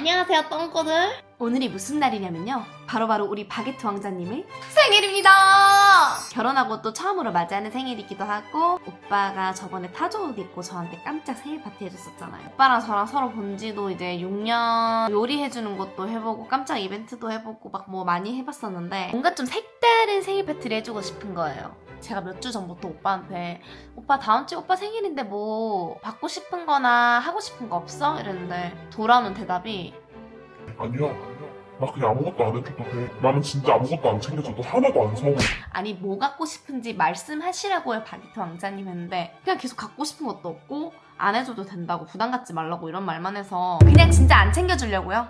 안녕하세요, 똥꼬들. 오늘이 무슨 날이냐면요. 바로바로 우리 바게트 왕자님의 생일입니다. 결혼하고 또 처음으로 맞이하는 생일이기도 하고 오빠가 저번에 타조 옷 입고 저한테 깜짝 생일 파티 해줬었잖아요. 오빠랑 저랑 서로 본 지도 이제 6년 요리해주는 것도 해보고 깜짝 이벤트도 해보고 막 뭐 많이 해봤었는데 뭔가 좀 색다른 생일 파티를 해주고 싶은 거예요. 제가 몇 주 전부터 오빠한테 오빠 다음 주에 오빠 생일인데 뭐 받고 싶은 거나 하고 싶은 거 없어? 이랬는데 돌아오는 대답이 아니야. 나 그냥 아무것도 안 해줘도 돼. 나는 진짜 아무것도 안 챙겨줘도 하나도 안 서운해. 아니 뭐 갖고 싶은지 말씀하시라고 요 바게트 왕자님 했는데 그냥 계속 갖고 싶은 것도 없고 안 해줘도 된다고 부담 갖지 말라고 이런 말만 해서 그냥 진짜 안 챙겨주려고요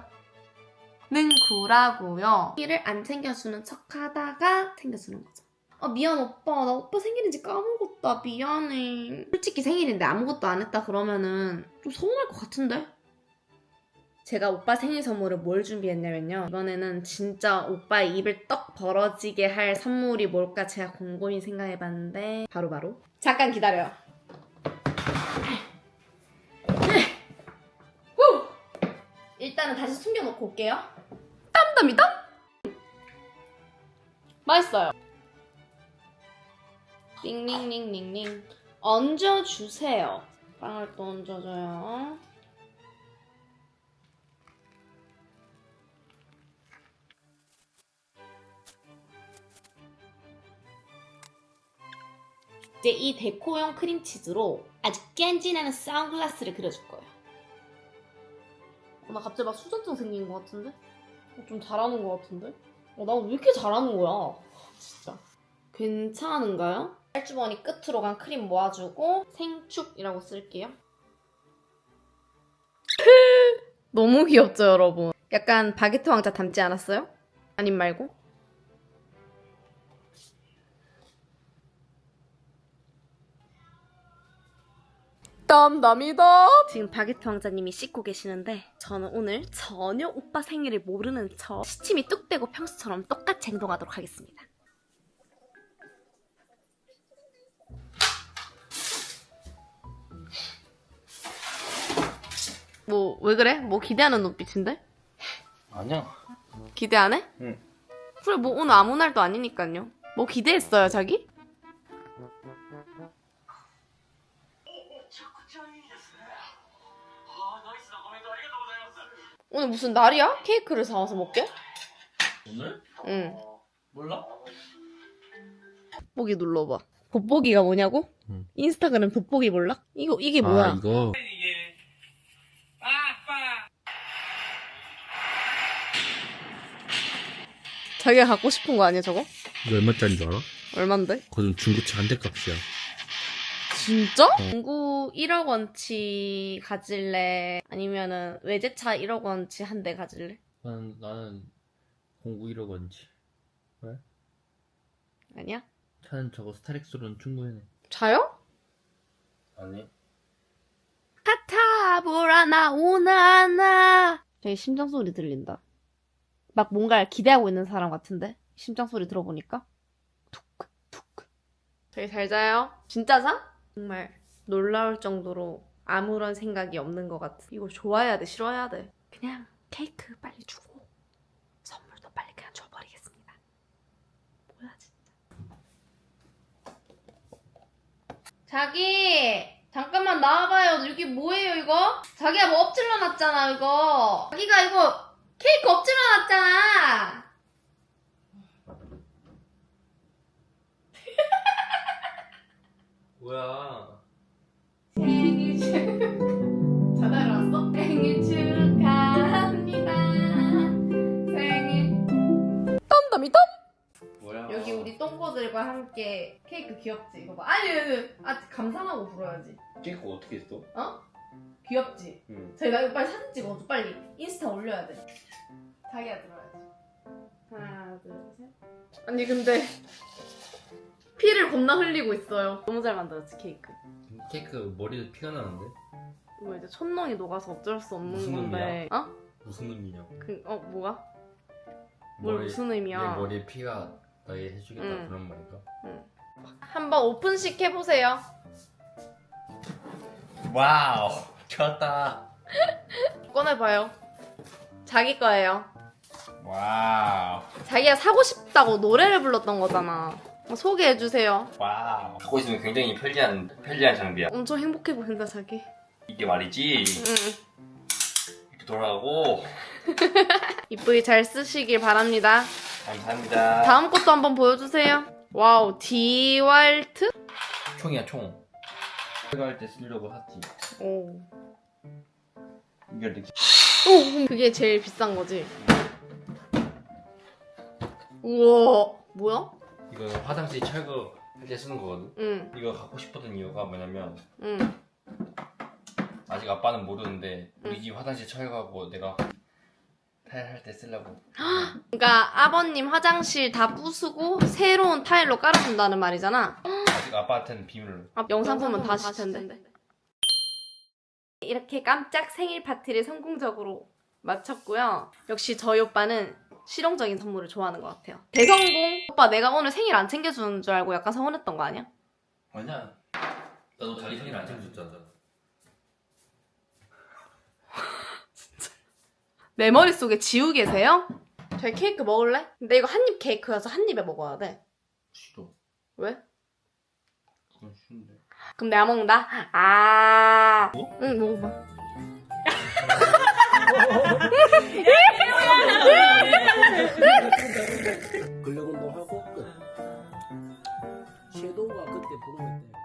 는 구라고요 일을 안 챙겨주는 척 하다가 챙겨주는 거죠 아 미안 오빠 나 오빠 생일인지 까먹었다 미안해 솔직히 생일인데 아무것도 안 했다 그러면은 좀 서운할 것 같은데 제가 오빠 생일 선물을 뭘 준비했냐면요. 이번에는 진짜 오빠의 입을 떡 벌어지게 할 선물이 뭘까 제가 곰곰이 생각해봤는데 바로바로 잠깐 기다려요. 후! 일단은 다시 숨겨놓고 올게요. 땀땀이다? 맛있어요. 링링링링링 얹어주세요. 빵을 또 얹어줘요. 이제 이 데코용 크림치즈로 아주 깬진하는 선글라스를 그려줄 거예요. 어, 나 갑자기 막 수전증 생긴 것 같은데? 어, 좀 잘하는 것 같은데? 어, 나왜 이렇게 잘하는 거야? 진짜. 괜찮은가요? 쌀주머니 끝으로 간 크림 모아주고 생축이라고 쓸게요. 너무 귀엽죠, 여러분? 약간 바게트 왕자 닮지 않았어요? 아님 말고? 땀땀이다. 지금 바게트 왕자님이 씻고 계시는데 저는 오늘 전혀 오빠 생일을 모르는 척 시침이 뚝 떼고 평소처럼 똑같이 행동하도록 하겠습니다. 뭐 왜 그래? 뭐 기대하는 눈빛인데? 아니야. 기대 안 해? 응. 그래 뭐 오늘 아무 날도 아니니까요. 뭐 기대했어요 자기? 오늘 무슨 날이야? 케이크를 사와서 먹게? 오늘? 응. 몰라? 돋보기 눌러봐. 돋보기가 뭐냐고? 응. 인스타그램 돋보기 몰라? 이거 이게 뭐야? 아 이거 자기가 갖고 싶은 거 아니야 저거? 이거 얼마짜리 줄 알아? 얼만데? 그거 좀 중고차 한 대 값이야. 진짜? 공구 1억 원치 가질래? 아니면은 외제차 1억 원치 한 대 가질래? 나는 나는 공구 1억 원치. 아니야? 차는 저거 스타렉스로는 충분해. 자요? 아니. 카타보라 나 오나나 되게 심장 소리 들린다. 막 뭔가 기대하고 있는 사람 같은데 심장 소리 들어보니까 툭 툭. 되게 잘 자요. 진짜 자? 정말 놀라울 정도로 아무런 생각이 없는 것 같아. 이거 좋아해야 돼, 싫어해야 돼. 그냥 케이크 빨리 주고 선물도 빨리 그냥 줘버리겠습니다. 뭐야 진짜. 자기 잠깐만 나와봐요. 여기 뭐예요 이거? 자기가 뭐 엎질러 놨잖아 이거. 자기가 이거 케이크 엎질러 놨잖아. 뭐야? 생일 축 자다 일어났어? 생일 축하합니다. 생일 덤덤이 덤. 뭐야? 여기 우리 똥꼬들과 함께 케이크 귀엽지? 이거 봐. 아니, 아니, 아니. 아 감상하고 불어야지. 케이크 어떻게 했어? 귀엽지? 응. 저희 나 이거 빨리 사진 찍어줘 빨리 인스타 올려야 돼 자기가 들어야지 하나 둘셋 아니 근데 피를 겁나 흘리고 있어요 너무 잘 만들었지 케이크 케이크 머리에 피가 나는데? 이거 이제 촌농이 녹아서 어쩔 수 없는 무슨 건데 어? 무슨 의미냐고? 그, 어 뭐가? 뭘 머리- 무슨 의미야 내 머리에 피가 나게 해주겠다 응. 그런 말인가? 한번 오픈식 해보세요 와우. 좋았다. 꺼내봐요 자기 거예요. 와우. 자기가 사고 싶다고 노래를 불렀던 거잖아. 소개해 주세요. 와우. 갖고 있으면 굉장히 편리한 편리한 장비야. 엄청 행복해 보인다 자기. 이게 말이지. 응. 이렇게 돌아가고. 이쁘게 잘 쓰시길 바랍니다. 감사합니다. 다음 것도 한번 보여주세요. 와우, 디왈트? 총이야 총. 제가 때 쓰려고 샀지. 오. 이걸 이렇게. 오, 그게 제일 비싼 거지. 우와, 뭐야? 이거 화장실 철거 할 때 쓰는 거거든. 응, 이거 갖고 싶었던 이유가 뭐냐면 응. 아직 아빠는 모르는데 우리 응. 집 화장실 철거하고 내가 타일 할 때 쓰려고. 그러니까 아버님 화장실 다 부수고 새로운 타일로 깔아준다는 말이잖아. 아직 아빠한테는 비밀로. 아, 영상 보면 다 아실 텐데. 이렇게 깜짝 생일 파티를 성공적으로 마쳤고요. 역시 저희 오빠는 실용적인 선물을 좋아하는 것 같아요. 대성공! 오빠 내가 오늘 생일 안 챙겨주는 줄 알고 약간 서운했던 거 아니야? 아니야. 나도 자기 생일 안 챙겨줬잖아. 내 머릿속에 지우 계세요? 저희 케이크 먹을래? 근데 이거 한입 케이크여서 한 입에 먹어야 돼. 싫어. 왜? 그럼 내가 먹는다? 아. 응, 먹어봐. 근력 운동하고 끝. 섀도우가 그때 보는 때.